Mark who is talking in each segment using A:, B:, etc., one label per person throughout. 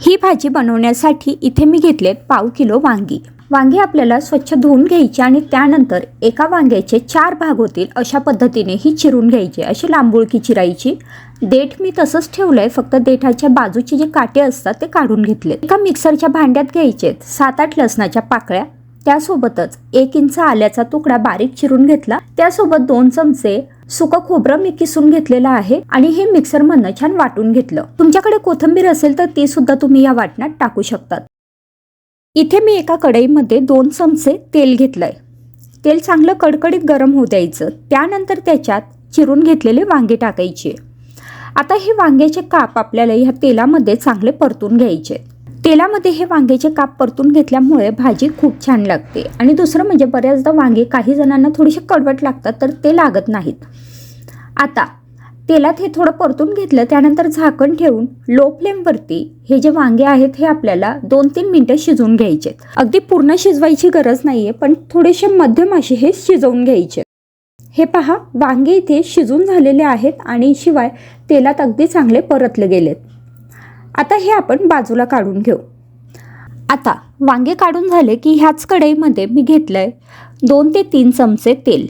A: ही भाजी बनवण्यासाठी इथे मी घेतलेत पाव किलो वांगी. वांगी आपल्याला स्वच्छ धुवून घ्यायची आणि त्यानंतर एका वांग्याचे चार भाग होतील अशा पद्धतीने ही चिरून घ्यायची. अशी लांबुळकी चिरायची. देठ मी तसंच ठेवलं आहे फक्त देठाच्या बाजूचे जे काटे असतात ते काढून घेतले एका मिक्सरच्या भांड्यात घ्यायचेत सात आठ लसणाच्या पाकळ्या. त्यासोबतच एक इंच आल्याचा तुकडा बारीक चिरून घेतला. त्यासोबत दोन चमचे सुकं खोबरं मी किसून घेतलेलं आहे आणि हे मिक्सरमधनं छान वाटून घेतलं. तुमच्याकडे कोथिंबीर असेल तर ती सुद्धा तुम्ही या वाटणात टाकू शकतात. इथे मी एका कढईमध्ये दोन चमचे तेल घेतलंय. तेल चांगलं कडकडीत गरम होऊ द्यायचं. त्यानंतर त्याच्यात चिरून घेतलेले वांगे टाकायचे. आता हे वांग्याचे काप आपल्याला ह्या तेलामध्ये चांगले परतून घ्यायचे. तेलामध्ये हे वांग्याचे काप परतून घेतल्यामुळे भाजी खूप छान लागते. आणि दुसरं म्हणजे बऱ्याचदा वांगे काही जणांना थोडेसे कडवट लागतात तर ते लागत नाहीत. आता तेलात हे थोडं परतून घेतलं त्यानंतर झाकण ठेवून लो फ्लेमवरती हे जे वांगे आहेत हे आपल्याला दोन तीन मिनटं शिजवून घ्यायचे. अगदी पूर्ण शिजवायची गरज नाही आहे पण थोडेसे मध्यम असे हे शिजवून घ्यायचे. हे पहा वांगे इथे शिजून झालेले आहेत आणि शिवाय तेलात अगदी चांगले परतले गेलेत. आता हे आपण बाजूला काढून घेऊ. आता वांगे काढून झाले की ह्याच कढईमध्ये मी घेतलं आहे दोन ते तीन चमचे तेल.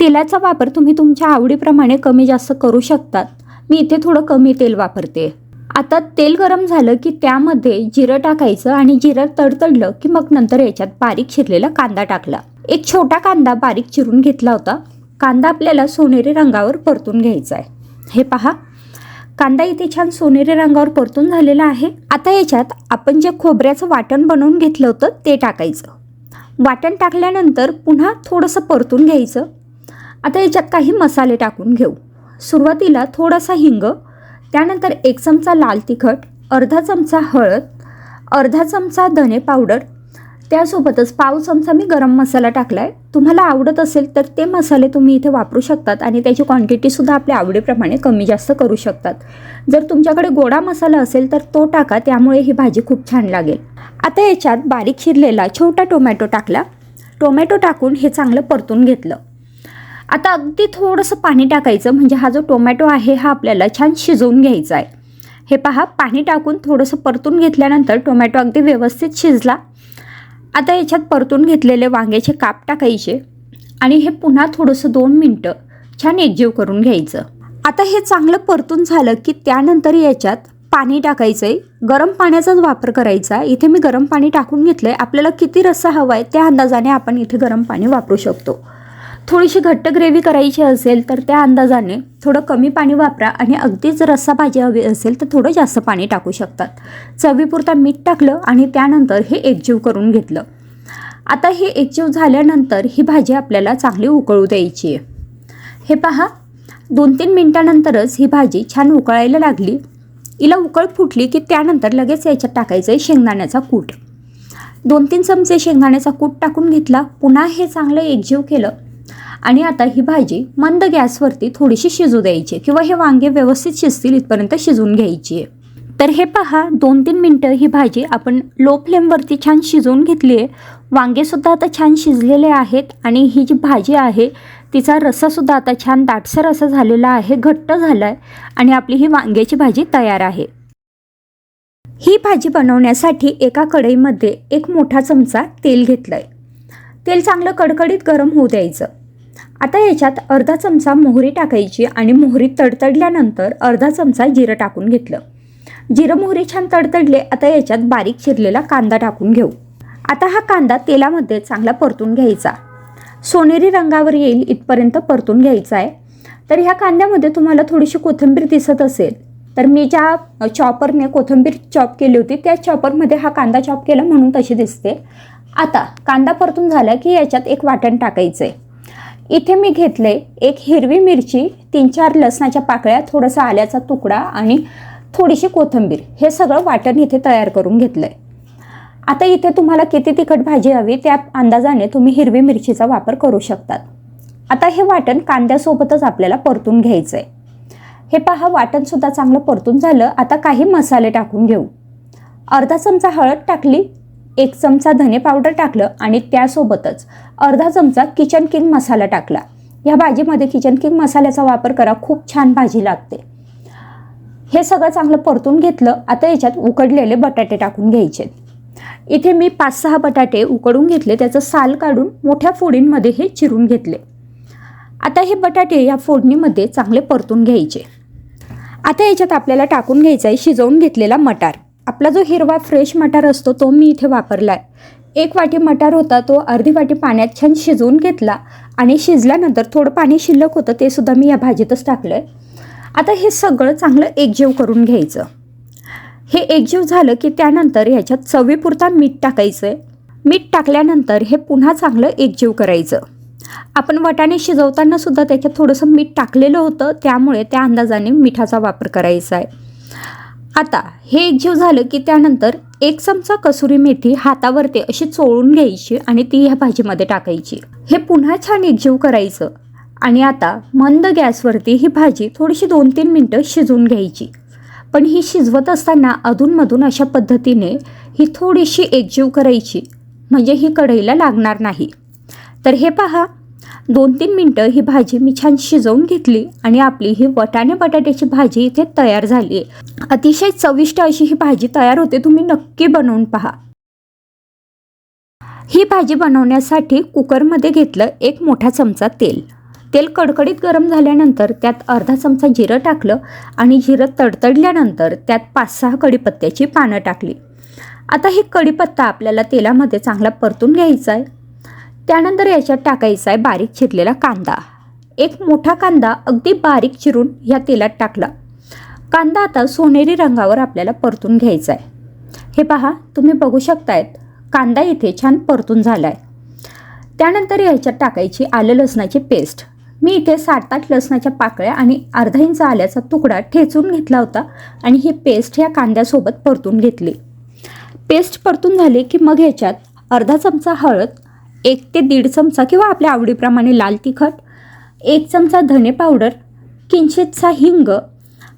A: तेलाचा वापर तुम्ही तुमच्या आवडीप्रमाणे कमी जास्त करू शकतात. मी इथे थोडं कमी तेल वापरते. आता तेल गरम झालं की त्यामध्ये जिरं टाकायचं आणि जिरं तडतडलं की मग नंतर याच्यात बारीक चिरलेला कांदा टाकला. एक छोटा कांदा बारीक चिरून घेतला होता. कांदा आपल्याला सोनेरी रंगावर परतून घ्यायचा आहे. हे पहा. कांदा इथे छान सोनेरी रंगावर परतून झालेला आहे. आता याच्यात आपण जे खोबऱ्याचं वाटण बनवून घेतलं होतं ते टाकायचं. वाटण टाकल्यानंतर पुन्हा थोडंसं परतून घ्यायचं. आता याच्यात काही मसाले टाकून घेऊ. सुरुवातीला थोडासा हिंग त्यानंतर एक चमचा लाल तिखट अर्धा चमचा हळद अर्धा चमचा धने पावडर त्यासोबतच पाव चमचा मी गरम मसाला टाकला आहे तुम्हाला आवडत असेल तर ते मसाले तुम्ही इथे वापरू शकतात आणि त्याची क्वांटिटीसुद्धा आपल्या आवडीप्रमाणे कमी जास्त करू शकतात. जर तुमच्याकडे गोडा मसाला असेल तर तो टाका त्यामुळे ही भाजी खूप छान लागेल. आता याच्यात बारीक चिरलेला छोटा टोमॅटो टाकला. टोमॅटो टाकून हे चांगलं परतून घेतलं. आता अगदी थोडंसं पाणी टाकायचं म्हणजे हा जो टोमॅटो आहे हा आपल्याला छान शिजवून घ्यायचा आहे. हे पहा पाणी टाकून थोडंसं परतून घेतल्यानंतर टोमॅटो अगदी व्यवस्थित शिजला. आता याच्यात परतून घेतलेले वांग्याचे काप टाकायचे आणि हे पुन्हा थोडंसं दोन मिनटं छान एकजीव करून घ्यायचं. आता हे चांगलं परतून झालं की त्यानंतर याच्यात पाणी टाकायचं आहे गरम पाण्याचाच वापर करायचा. इथे मी गरम पाणी टाकून घेतलं आहे आपल्याला किती रस्सा हवा आहे त्या अंदाजाने आपण इथे गरम पाणी वापरू शकतो. थोडीशी घट्ट ग्रेव्ही करायची असेल तर त्या अंदाजाने थोडं कमी पाणी वापरा आणि अगदीच रस्सा भाजी हवी असेल तर थोडं जास्त पाणी टाकू शकतात. चवीपुरता मीठ टाकलं आणि त्यानंतर हे एकजीव करून घेतलं. आता हे एकजीव झाल्यानंतर ही भाजी आपल्याला चांगली उकळू द्यायची आहे. हे पहा दोन तीन मिनटानंतरच ही भाजी छान उकळायला लागली. हिला उकळ फुटली की त्यानंतर लगेच याच्यात टाकायचं आहे शेंगदाण्याचा कूट. दोन तीन चमचे शेंगदाण्याचा कूट टाकून घेतला. पुन्हा हे चांगलं एकजीव केलं. आणि आता ही भाजी मंद गॅसवरती थोडीशी शिजू द्यायची किंवा हे वांगे व्यवस्थित शिजतील इथपर्यंत शिजवून घ्यायची. आहे तर हे पहा दोन तीन मिनटं ही भाजी आपण लो फ्लेमवरती छान शिजवून घेतली आहे. वांगेसुद्धा आता छान शिजलेले आहेत आणि ही जी भाजी आहे तिचा रस्सासुद्धा आता छान दाटसर असा झालेला आहे घट्ट झाला आहे आणि आपली ही वांग्याची भाजी तयार आहे. ही भाजी बनवण्यासाठी एका कढईमध्ये एक मोठा चमचा तेल घेतलं आहे तेल चांगलं कडकडीत गरम होऊ द्यायचं. आता याच्यात अर्धा चमचा मोहरी टाकायची आणि मोहरी तडतडल्यानंतर अर्धा चमचा जिरं टाकून घेतलं. जिरं मोहरी छान तडतडले आता याच्यात बारीक चिरलेला कांदा टाकून घेऊ. आता हा कांदा तेलामध्ये चांगला परतून घ्यायचा. सोनेरी रंगावर येईल इथपर्यंत परतून घ्यायचा आहे. तर ह्या कांद्यामध्ये तुम्हाला थोडीशी कोथिंबीर दिसत असेल. तर मी ज्या चॉपरने कोथिंबीर चॉप केली होती त्या चॉपरमध्ये हा कांदा चॉप केला म्हणून तशी दिसते. आता कांदा परतून झाला की याच्यात एक वाटण टाकायचं आहे इथे मी घेतले एक हिरवी मिरची तीन चार लसणाच्या पाकळ्या थोडासा आल्याचा तुकडा आणि थोडीशी कोथिंबीर. हे सगळं वाटण इथे तयार करून घेतलं आहे आता इथे तुम्हाला किती तिखट भाजी हवी त्या अंदाजाने तुम्ही हिरवी मिरचीचा वापर करू शकतात. आता हे वाटण कांद्यासोबतच आपल्याला परतून घ्यायचं आहे हे पहा वाटणसुद्धा चांगलं परतून झालं. आता काही मसाले टाकून घेऊ. अर्धा चमचा हळद टाकली एक चमचा धने पावडर टाकलं आणि त्यासोबतच अर्धा चमचा किचन किंग मसाला टाकला. या भाजीमध्ये किचन किंग मसाल्याचा वापर करा खूप छान भाजी लागते. हे सगळं चांगलं परतून घेतलं आता याच्यात उकडलेले बटाटे टाकून घ्यायचे. इथे मी पाच सहा बटाटे उकडून घेतले त्याचं साल काढून मोठ्या फोडींमध्ये हे चिरून घेतले. आता हे बटाटे या फोडणीमध्ये चांगले परतून घ्यायचे. आता याच्यात आपल्याला टाकून घ्यायचं आहे शिजवून घेतलेला मटार. आपला जो हिरवा फ्रेश मटार असतो तो मी इथे वापरला आहे एक वाटी मटार होता तो अर्धी वाटी पाण्यात छान शिजवून घेतला आणि शिजल्यानंतर थोडं पाणी शिल्लक होतं ते सुद्धा मी या भाजीतच टाकलं आहे आता हे सगळं चांगलं एकजीव करून घ्यायचं. हे एकजीव झालं की त्यानंतर ह्याच्यात चवीपुरता मीठ टाकायचं आहे मीठ टाकल्यानंतर हे पुन्हा चांगलं एकजीव करायचं. आपण वटाणे शिजवताना सुद्धा त्याच्यात थोडंसं मीठ टाकलेलं होतं त्यामुळे त्या अंदाजाने मिठाचा वापर करायचा आहे आता हे एक जीव झालं की त्यानंतर एक चमचा कसुरी मेथी हातावरती अशी चोळून घ्यायची आणि ती ह्या भाजीमध्ये टाकायची. हे पुन्हा छान एकजीव करायचं. आणि आता मंद गॅसवरती ही भाजी थोडीशी दोन तीन मिनटं शिजवून घ्यायची. पण ही शिजवत असताना अधूनमधून अशा पद्धतीने ही थोडीशी एकजीव करायची. म्हणजे ही कढईला लागणार नाही. तर हे पहा दोन तीन मिनटं ही भाजी मी छान शिजवून घेतली आणि आपली ही वटाणे बटाट्याची भाजी इथे तयार झाली आहे. अतिशय चविष्ट अशी ही भाजी तयार होते तुम्ही नक्की बनवून पहा. ही भाजी बनवण्यासाठी कुकरमध्ये घेतलं एक मोठा चमचा तेल. तेल कडकडीत गरम झाल्यानंतर त्यात अर्धा चमचा जिरं टाकलं आणि जिरं तडतडल्यानंतर त्यात पाच सहा कढीपत्त्याची पानं टाकली. आता ही कढीपत्ता आपल्याला तेलामध्ये चांगला परतून घ्यायचा आहे. त्यानंतर याच्यात टाकायचा आहे बारीक चिरलेला कांदा. एक मोठा कांदा अगदी बारीक चिरून ह्या तेलात टाकला. कांदा आता सोनेरी रंगावर आपल्याला परतून घ्यायचा आहे. हे पहा तुम्ही बघू शकतायत कांदा इथे छान परतून झाला आहे त्यानंतर याच्यात टाकायची आलं लसणाची पेस्ट. मी इथे सात आठ लसणाच्या पाकळ्या आणि अर्धा इंच आल्याचा तुकडा ठेचून घेतला होता आणि ही पेस्ट या कांद्यासोबत परतून घेतली. पेस्ट परतून झाली की मग ह्याच्यात अर्धा चमचा हळद एक ते दीड चमचा किंवा आपल्या आवडीप्रमाणे लाल तिखट एक चमचा धने पावडर किंचितसा हिंग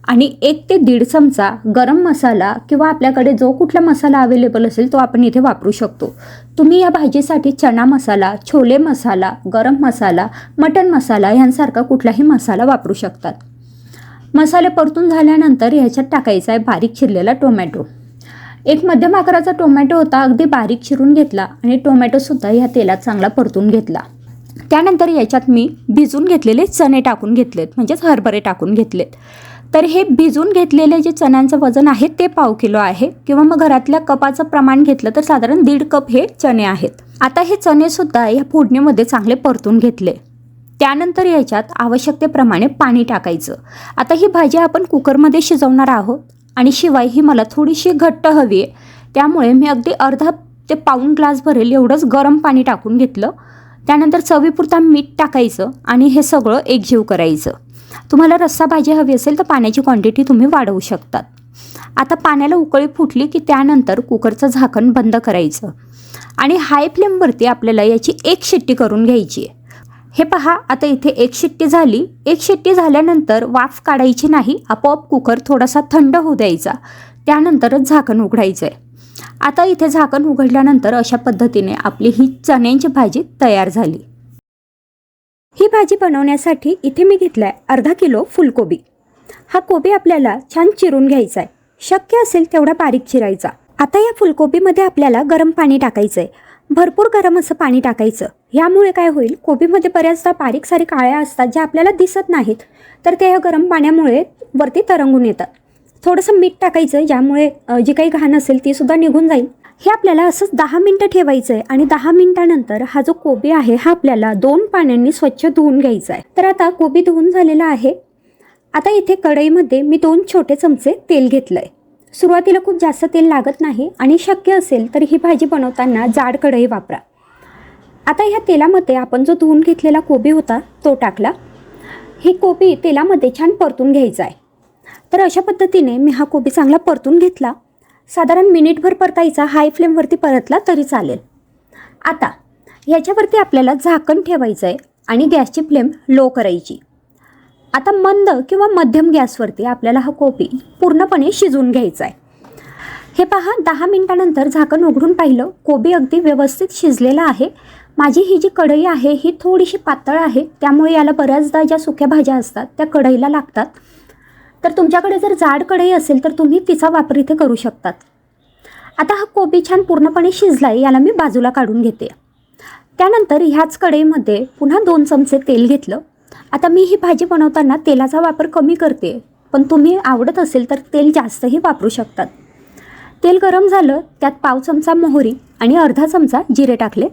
A: आणि एक ते दीड चमचा गरम मसाला किंवा आपल्याकडे जो कुठला मसाला अवेलेबल असेल तो आपण इथे वापरू शकतो. तुम्ही या भाजीसाठी चणा मसाला छोले मसाला गरम मसाला मटन मसाला यांसारखा कुठलाही मसाला वापरू शकतात. मसाले परतून झाल्यानंतर ह्याच्यात टाकायचा आहे बारीक चिरलेला टोमॅटो. एक मध्यम आकाराचा टोमॅटो होता अगदी बारीक चिरून घेतला आणि टोमॅटोसुद्धा ह्या तेलात चांगला परतून घेतला. त्यानंतर याच्यात मी भिजून घेतलेले चणे टाकून घेतलेत म्हणजेच हरभरे टाकून घेतलेत. तर हे भिजून घेतलेले जे चण्यांचं वजन आहे ते पाव किलो आहे किंवा मग घरातल्या कपाचं प्रमाण घेतलं तर साधारण दीड कप हे चणे आहेत. आता हे चणेसुद्धा या फोडणीमध्ये चांगले परतून घेतले. त्यानंतर याच्यात आवश्यकतेप्रमाणे पाणी टाकायचं. आता ही भाजी आपण कुकरमध्ये शिजवणार आहोत. आणि शिवाय ही मला थोडीशी घट्ट हवी आहे. त्यामुळे मी अगदी अर्धा ते पाऊण ग्लास भरेल एवढंच गरम पाणी टाकून घेतलं. त्यानंतर चवीपुरता मीठ टाकायचं आणि हे सगळं एकजीव करायचं. तुम्हाला रस्सा भाजी हवी असेल तर पाण्याची क्वांटिटी तुम्ही वाढवू शकतात. आता पाण्याला उकळी फुटली की त्यानंतर कुकरचं झाकण बंद करायचं. आणि हाय फ्लेमवरती आपल्याला याची एक शिट्टी करून घ्यायची आहे. हे पहा आता इथे एक शिट्टी झाली. एक शिट्टी झाल्यानंतर वाफ काढायची नाही आपोआप कुकर थोडासा थंड होऊ द्यायचा. त्यानंतरच झाकण उघडायचं आहे आता इथे झाकण उघडल्यानंतर अशा पद्धतीने आपली ही चण्यांची भाजी तयार झाली. ही भाजी बनवण्यासाठी इथे मी घेतला आहे अर्धा किलो फुलकोबी. हा कोबी आपल्याला छान चिरून घ्यायचा आहे शक्य असेल तेवढा बारीक चिरायचा. आता या फुलकोबीमध्ये आपल्याला गरम पाणी टाकायचं आहे भरपूर गरम असं पाणी टाकायचं. यामुळे काय होईल कोबीमध्ये बऱ्याचदा बारीक सारीक काळ्या असतात ज्या आपल्याला दिसत नाहीत. तर त्या ह्या गरम पाण्यामुळे वरती तरंगून येतात. थोडंसं मीठ टाकायचं ज्यामुळे जी काही घाण असेल ती सुद्धा निघून जाईल. हे आपल्याला असंच दहा मिनटं ठेवायचं आहे आणि दहा मिनिटानंतर हा जो कोबी आहे हा आपल्याला दोन पाण्यांनी स्वच्छ धुवून घ्यायचा आहे तर आता कोबी धुवून झालेला आहे. आता इथे कढईमध्ये मी दोन छोटे चमचे तेल घेतलं आहे सुरुवातीला खूप जास्त तेल लागत नाही आणि शक्य असेल तर ही भाजी बनवताना जाड कढई वापरा. आता ह्या तेलामध्ये आपण जो धुवून घेतलेला कोबी होता तो टाकला. ही कोबी तेलामध्ये छान परतून घ्यायचा आहे तर अशा पद्धतीने मी हा कोबी चांगला परतून घेतला. साधारण मिनिटभर परतायचा हाय फ्लेमवरती परतला तरी चालेल. आता ह्याच्यावरती आपल्याला झाकण ठेवायचं आहे आणि गॅसची फ्लेम लो करायची. आता मंद किंवा मध्यम गॅसवरती आपल्याला हा कोबी पूर्णपणे शिजवून घ्यायचा आहे हे पहा दहा मिनिटानंतर झाकण उघडून पाहिलं कोबी अगदी व्यवस्थित शिजलेला आहे. माझी ही जी कढई आहे ही थोडीशी पातळ आहे त्यामुळे याला बऱ्याचदा ज्या सुक्या भाज्या असतात त्या कढईला लागतात. तर तुमच्याकडे जर जाड कढई असेल तर तुम्ही तिचा वापर इथे करू शकतात. आता हा कोबी छान पूर्णपणे शिजला आहे याला मी बाजूला काढून घेते. त्यानंतर ह्याच कढईमध्ये पुन्हा दोन चमचे तेल घेतलं. आता मी ही भाजी बनवताना तेलाचा वापर कमी करते पण तुम्ही आवडत असेल तर तेल जास्तही वापरू शकतात. तेल गरम झालं त्यात पाव चमचा मोहरी आणि अर्धा चमचा जिरे टाकले.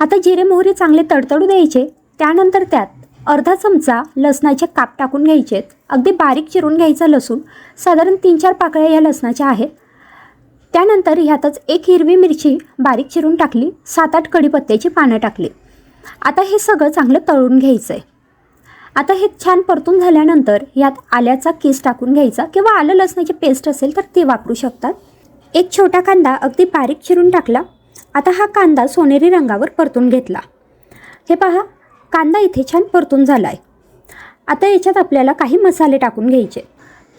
A: आता जिरे मोहरी चांगले तडतडू द्यायचे त्यानंतर त्यात अर्धा चमचा लसणाचे काप टाकून घ्यायचे. अगदी बारीक चिरून घ्यायचा लसूण साधारण तीन चार पाकळ्या या लसणाच्या आहेत. त्यानंतर ह्यातच एक हिरवी मिरची बारीक चिरून टाकली सात आठ कढीपत्त्याची पानं टाकली. आता हे सगळं चांगलं तळून घ्यायचं आहे आता हे छान परतून झाल्यानंतर यात आल्याचा केस टाकून घ्यायचा किंवा आलं लसणाची पेस्ट असेल तर ते वापरू शकतात. एक छोटा कांदा अगदी बारीक चिरून टाकला. आता हा कांदा सोनेरी रंगावर परतून घेतला. हे पहा कांदा इथे छान परतून झाला आहे आता याच्यात आपल्याला काही मसाले टाकून घ्यायचे.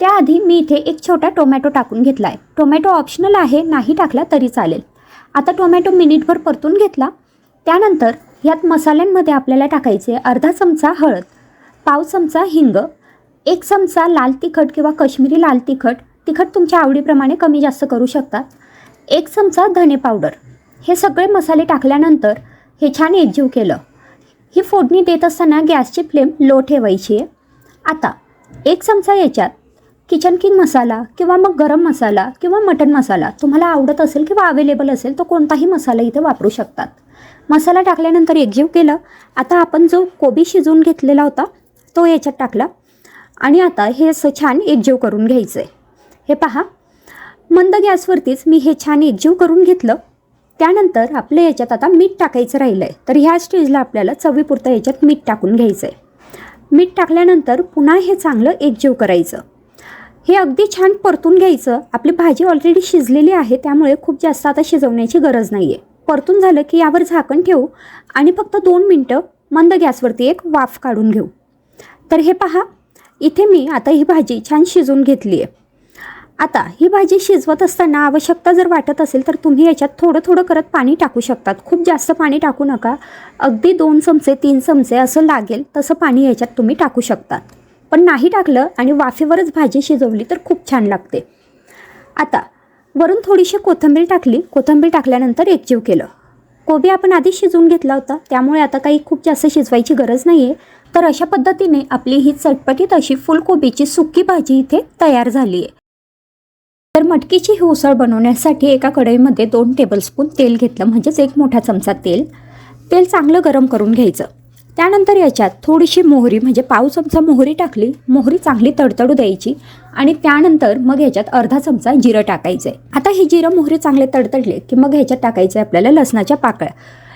A: त्याआधी मी इथे एक छोटा टोमॅटो टाकून घेतला आहे टोमॅटो ऑप्शनल आहे नाही टाकला तरी चालेल. आता टोमॅटो मिनिटभर परतून घेतला. त्यानंतर यात मसाल्यांमध्ये आपल्याला टाकायचे अर्धा चमचा हळद. पाव चमचा हिंग एक चमचा लाल तिखट किंवा कश्मीरी लाल तिखट. तिखट तुमच्या आवडीप्रमाणे कमी जास्त करू शकतात. एक चमचा धने पावडर. हे सगळे मसाले टाकल्यानंतर हे छान एकजीव केलं. ही फोडणी देत असताना गॅसची फ्लेम लो ठेवायची आहे. आता एक चमचा याच्यात किचन किंग मसाला किंवा मग गरम मसाला किंवा मटन मसाला तुम्हाला आवडत असेल किंवा अवेलेबल असेल तो कोणताही मसाला इथे वापरू शकतात. मसाला टाकल्यानंतर एकजीव केलं. आता आपण जो कोबी शिजवून घेतलेला होता तो याच्यात टाकला. आणि आता हे असं छान एकजीव करून घ्यायचं आहे हे पहा. मंद गॅसवरतीच मी हे छान एकजीव करून घेतलं. त्यानंतर आपल्या याच्यात आता मीठ टाकायचं राहिलं आहे तर ह्या स्टेजला आपल्याला चवीपुरतं याच्यात मीठ टाकून घ्यायचं आहे मीठ टाकल्यानंतर पुन्हा हे चांगलं एकजीव करायचं. हे अगदी छान परतून घ्यायचं. आपली भाजी ऑलरेडी शिजलेली आहे त्यामुळे खूप जास्त आता शिजवण्याची गरज नाही आहे परतून झालं की यावर झाकण ठेवू आणि फक्त दोन मिनटं मंद गॅसवरती एक वाफ काढून घेऊ. तर हे पहा इथे मी आता ही भाजी छान शिजवून घेतली आहे. आता ही भाजी शिजवत असताना आवश्यकता जर वाटत असेल तर तुम्ही याच्यात थोडं थोडं करत पाणी टाकू शकतात. खूप जास्त पाणी टाकू नका. अगदी दोन चमचे तीन चमचे असं लागेल तसं पाणी याच्यात तुम्ही टाकू शकतात. पण नाही टाकलं आणि वाफेवरच भाजी शिजवली तर खूप छान लागते. आता वरून थोडीशी कोथिंबीर टाकली. कोथिंबीर टाकल्यानंतर एकजीव केलं. कोबी आपण आधी शिजवून घेतला होता. त्यामुळे आता काही खूप जास्त शिजवायची गरज नाही आहे तर अशा पद्धतीने आपली ही चटपटीत अशी फुलकोबीची सुकी भाजी इथे तयार झाली आहे. तर मटकीची ही उसळ बनवण्यासाठी एका कढईमध्ये दोन टेबलस्पून तेल घेतलं म्हणजेच एक मोठा चमचा तेल. तेल चांगलं गरम करून घ्यायचं. त्यानंतर याच्यात थोडीशी मोहरी म्हणजे पाव चमचा मोहरी टाकली. मोहरी चांगली तडतडू द्यायची आणि त्यानंतर मग ह्याच्यात अर्धा चमचा जिरं टाकायचं आहे आता ही जिरं मोहरी चांगले तडतडले की मग ह्याच्यात टाकायचं आहे आपल्याला लसणाच्या पाकळ्या.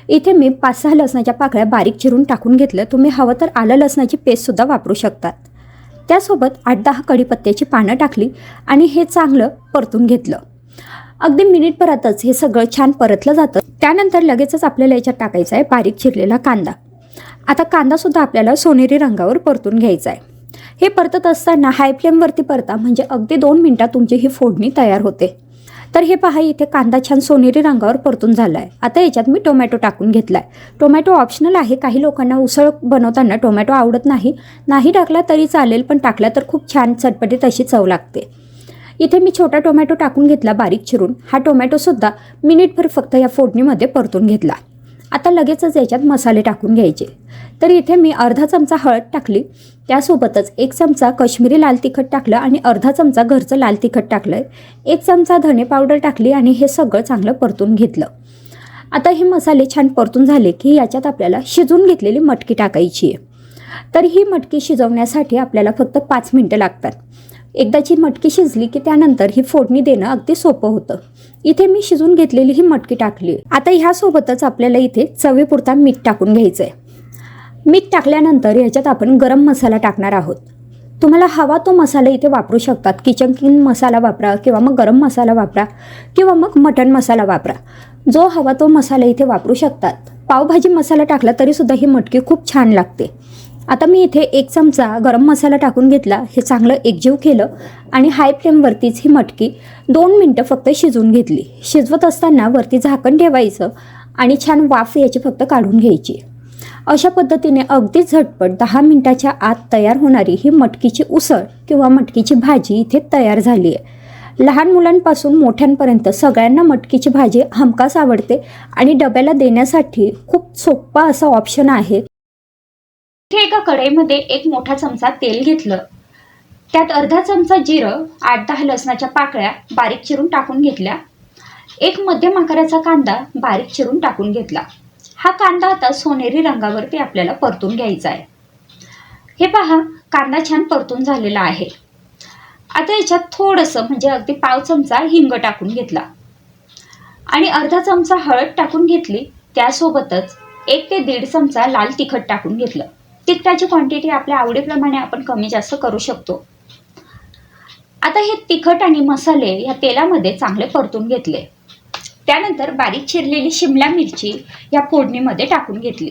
A: इथे मी पाच सहा लसणाच्या पाकळ्या बारीक चिरून टाकून घेतलं. तुम्ही हवं तर आलं लसणाची पेस्टसुद्धा वापरू शकतात त्यासोबत आठ दहा कढीपत्त्याची पानं टाकली आणि हे चांगलं परतून घेतलं. अगदी मिनिटभरातच हे सगळं छान परतलं जातं. त्यानंतर लगेचच आपल्याला याच्यात टाकायचं आहे बारीक चिरलेला कांदा. आता कांदासुद्धा आपल्याला सोनेरी रंगावर परतून घ्यायचा आहे. हे परतत असताना हाय फ्लेमवरती परता म्हणजे अगदी दोन मिनटात तुमची ही फोडणी तयार होते. तर हे पहा इथे कांदा छान सोनेरी रंगावर परतून झाला आहे आता याच्यात मी टोमॅटो टाकून घेतला आहे टोमॅटो ऑप्शनल आहे. काही लोकांना उसळ बनवताना टोमॅटो आवडत नाही. नाही टाकला तरी चालेल पण टाकला तर खूप छान चटपटीत अशी चव लागते. इथे मी छोटा टोमॅटो टाकून घेतला बारीक चिरून. हा टोमॅटोसुद्धा मिनिटभर फक्त या फोडणीमध्ये परतून घेतला. आता लगेचच याच्यात मसाले टाकून घ्यायचे. तर इथे मी अर्धा चमचा हळद टाकली. त्यासोबतच एक चमचा कश्मीरी लाल तिखट टाकलं आणि अर्धा चमचा घरचं लाल तिखट टाकलं आहे एक चमचा धने पावडर टाकली आणि हे सगळं चांगलं परतून घेतलं. आता हे मसाले छान परतून झाले की याच्यात आपल्याला शिजून घेतलेली मटकी टाकायची आहे. तर ही मटकी शिजवण्यासाठी आपल्याला फक्त पाच मिनटं लागतात. एकदाची मटकी शिजली की त्यानंतर ही फोडणी देणं अगदी सोपं होतं. इथे मी शिजून घेतलेली ही मटकी टाकली. आता ह्यासोबतच आपल्याला इथे चवीपुरता मीठ टाकून घ्यायचं आहे मीठ टाकल्यानंतर याच्यात आपण गरम मसाला टाकणार आहोत. तुम्हाला हवा तो मसाला इथे वापरू शकतात. किचन किंग मसाला वापरा किंवा मग गरम मसाला वापरा किंवा मग मटण मसाला वापरा. जो हवा तो मसाला इथे वापरू शकतात. पावभाजी मसाला टाकला तरीसुद्धा ही मटकी खूप छान लागते. आता मी इथे एक चमचा गरम मसाला टाकून घेतला. हे चांगलं एकजीव केलं आणि हाय फ्लेमवरतीच ही मटकी दोन मिनटं फक्त शिजवून घेतली. शिजवत असताना वरती झाकण ठेवायचं आणि छान वाफ याची फक्त काढून घ्यायची. अशा पद्धतीने अगदी झटपट दहा मिनिटाच्या आत तयार होणारी ही मटकीची उसळ किंवा मटकीची भाजी इथे तयार झाली आहे. लहान मुलांपासून मोठ्यांपर्यंत सगळ्यांना मटकीची भाजी हमखास आवडते आणि डब्याला देण्यासाठी खूप सोप्पा असा ऑप्शन आहे. इथे एका कढईमध्ये एक मोठा चमचा तेल घेतलं. त्यात अर्धा चमचा जिरं आठ दहा लसणाच्या पाकळ्या बारीक चिरून टाकून घेतल्या. एक मध्यम आकाराचा कांदा बारीक चिरून टाकून घेतला. हा कांदा आता सोनेरी रंगावरती आपल्याला परतून घ्यायचा आहे. हे पहा कांदा छान परतून झालेला आहे. आता याच्यात थोडंसं म्हणजे अगदी पाव चमचा हिंग टाकून घेतला. आणि अर्धा चमचा हळद टाकून घेतली त्यासोबतच एक ते दीड चमचा लाल तिखट टाकून घेतलं. तिखटाची क्वांटिटी आपल्या आवडीप्रमाणे आपण कमी जास्त करू शकतो. आता हे तिखट आणि मसाले या तेलामध्ये चांगले परतून घेतले. त्यानंतर बारीक चिरलेली शिमला मिरची या फोडणीमध्ये टाकून घेतली.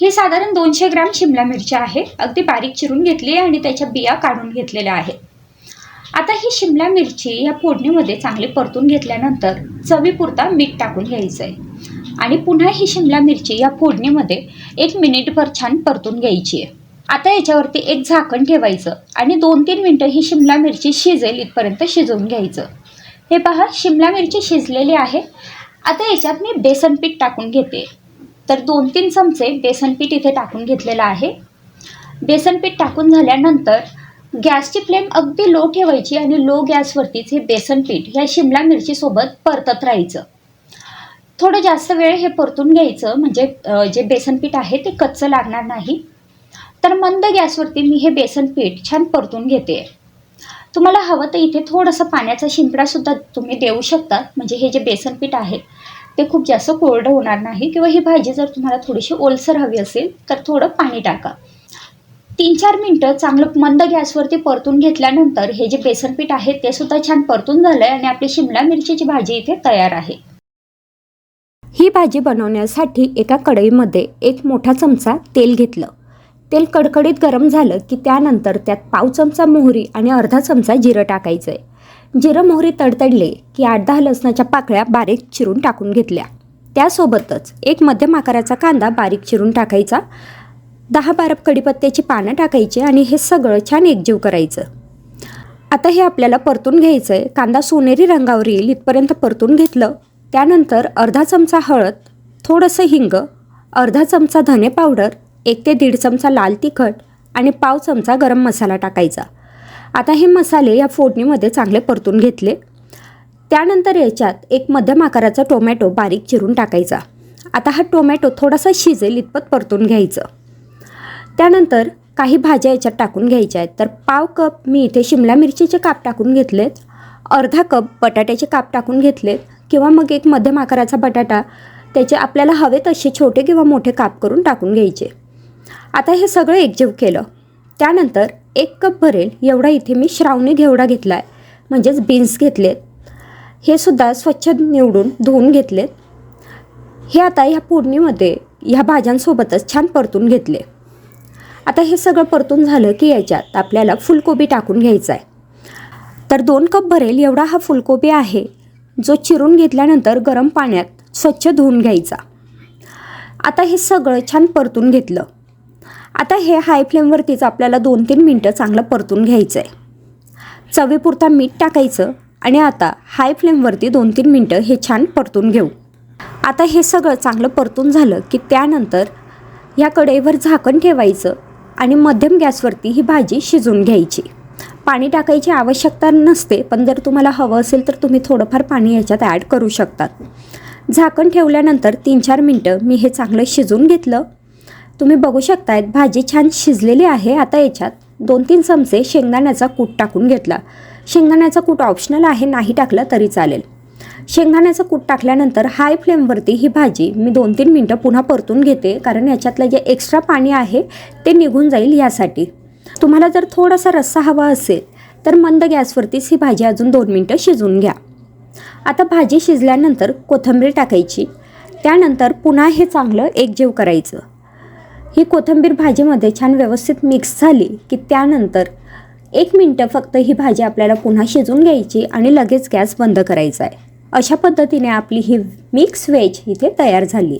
A: ही साधारण दोनशे ग्राम शिमला मिरची आहे. अगदी बारीक चिरून घेतली आणि त्याच्या बिया काढून घेतलेल्या आहेत आता ही शिमला मिरची या फोडणीमध्ये चांगली परतून घेतल्यानंतर चवीपुरता मीठ टाकून घ्यायचं आहे आणि पुन्हा ही शिमला मिरची या फोडणीमध्ये एक मिनिटभर छान परतून घ्यायची आहे आता याच्यावरती एक झाकण ठेवायचं आणि दोन तीन मिनटं ही शिमला मिरची शिजेल इथपर्यंत शिजवून घ्यायचं. हे पहा शिमला मिरची शिजलेली आहे. आता याच्यात मी बेसन पीठ टाकून घेते. तर दोन तीन चमचे बेसन पीठ इथे टाकून घेतलेलं आहे. बेसन पीठ टाकून झाल्यानंतर गॅसची फ्लेम अगदी लो ठेवायची आणि लो गॅसवरतीच हे बेसन पीठ या शिमला मिरचीसोबत परतत राहायचं. थोडं जास्त वेळ हे परतून घ्यायचं म्हणजे जे बेसन पीठ आहे ते कच्चं लागणार नाही. तर मंद गॅसवरती मी हे बेसन पीठ छान परतून घेते. तुम्हाला हवं तर इथे थोडंसं पाण्याचा शिंपडासुद्धा तुम्ही देऊ शकता. म्हणजे हे जे बेसन पीठ आहे ते खूप जास्त कोरडं होणार नाही किंवा ही भाजी जर तुम्हाला थोडीशी ओलसर हवी असेल तर थोडं पाणी टाका. तीन चार मिनटं चांगलं मंद गॅसवरती परतून घेतल्यानंतर हे जे बेसन पीठ आहे ते सुद्धा छान परतून झालं आहे आणि आपली शिमला मिरचीची भाजी इथे तयार आहे. ही भाजी बनवण्यासाठी एका कढईमध्ये एक मोठा चमचा तेल घेतलं. तेल कडकडीत गरम झालं की त्यानंतर त्यात पाव चमचा मोहरी आणि अर्धा चमचा जिरं टाकायचं आहे जिरं मोहरी तडतडले की आठ दहा लसणाच्या पाकळ्या बारीक चिरून टाकून घेतल्या. त्यासोबतच एक मध्यम आकाराचा कांदा बारीक चिरून टाकायचा. दहा बारा कडीपत्त्याची पानं टाकायची आणि हे सगळं छान एकजीव करायचं. आता हे आपल्याला परतून घ्यायचं आहे कांदा सोनेरी रंगावर येईल इथपर्यंत परतून घेतलं. त्यानंतर अर्धा चमचा हळद थोडंसं हिंग अर्धा चमचा धने पावडर एक ते दीड चमचा लाल तिखट आणि पाव चमचा गरम मसाला टाकायचा. आता हे मसाले या फोडणीमध्ये चांगले परतून घेतले. त्यानंतर याच्यात एक मध्यम आकाराचा टोमॅटो बारीक चिरून टाकायचा. आता हा टोमॅटो थोडासा शिजेल इतपत परतून घ्यायचं. त्यानंतर काही भाज्या याच्यात टाकून घ्यायच्या आहेत. तर पाव कप मी इथे शिमला मिरचीचे काप टाकून घेतलेत. अर्धा कप बटाट्याचे काप टाकून घेतलेत. किंवा मग एक मध्यम आकाराचा बटाटा त्याचे आपल्याला हवे तसे छोटे किंवा मोठे काप करून टाकून घ्यायचे. आता हे सगळं एकजीव केलं. त्यानंतर एक कप भरेल एवढा इथे मी श्रावणी घेवडा घेतला आहे म्हणजेच बीन्स घेतलेत. हे सुद्धा स्वच्छ निवडून धुवून घेतलेत. हे आता ह्या फोडणीमध्ये ह्या भाज्यांसोबतच छान परतून घेतले. आता हे सगळं परतून झालं की याच्यात आपल्याला फुलकोबी टाकून घ्यायचा आहे तर दोन कप भरेल एवढा हा फुलकोबी आहे जो चिरून घेतल्यानंतर गरम पाण्यात स्वच्छ धुवून घ्यायचा. आता हे सगळं छान परतून घेतलं. आता हे हाय फ्लेमवरतीच आपल्याला दोन तीन मिनटं चांगलं परतून घ्यायचं आहे चवीपुरता मीठ टाकायचं आणि आता हाय फ्लेमवरती दोन तीन मिनटं हे छान परतून घेऊ. आता हे सगळं चांगलं परतून झालं की त्यानंतर या कढईवर झाकण ठेवायचं आणि मध्यम गॅसवरती ही भाजी शिजून घ्यायची. पाणी टाकायची आवश्यकता नसते पण जर तुम्हाला हवं असेल तर तुम्ही थोडंफार पाणी याच्यात ॲड करू शकतात. झाकण ठेवल्यानंतर तीन चार मिनटं मी हे चांगलं शिजून घेतलं. तुम्ही बघू शकतायत भाजी छान शिजलेली आहे आता याच्यात. दोन तीन चमचे शेंगदाण्याचा कूट टाकून घेतला. शेंगदाण्याचा कूट ऑप्शनल आहे नाही टाकलं तरी चालेल. शेंगदाण्याचं कूट टाकल्यानंतर हाय फ्लेमवरती ही भाजी मी दोन तीन मिनटं पुन्हा परतून घेते कारण याच्यातलं जे एक्स्ट्रा पाणी आहे ते निघून जाईल यासाठी. तुम्हाला जर थोडासा रस्सा हवा असेल तर मंद गॅसवरतीच ही भाजी अजून दोन मिनटं शिजवून घ्या. आता भाजी शिजल्यानंतर कोथिंबीर टाकायची. त्यानंतर पुन्हा हे चांगलं एकजीव करायचं. ही कोथिंबीर भाजीमध्ये छान व्यवस्थित मिक्स झाली की त्यानंतर एक मिनटं फक्त ही भाजी आपल्याला पुन्हा शिजवून घ्यायची आणि लगेच गॅस बंद करायचा आहे. अशा पद्धतीने आपली ही मिक्स व्हेज इथे तयार झाली.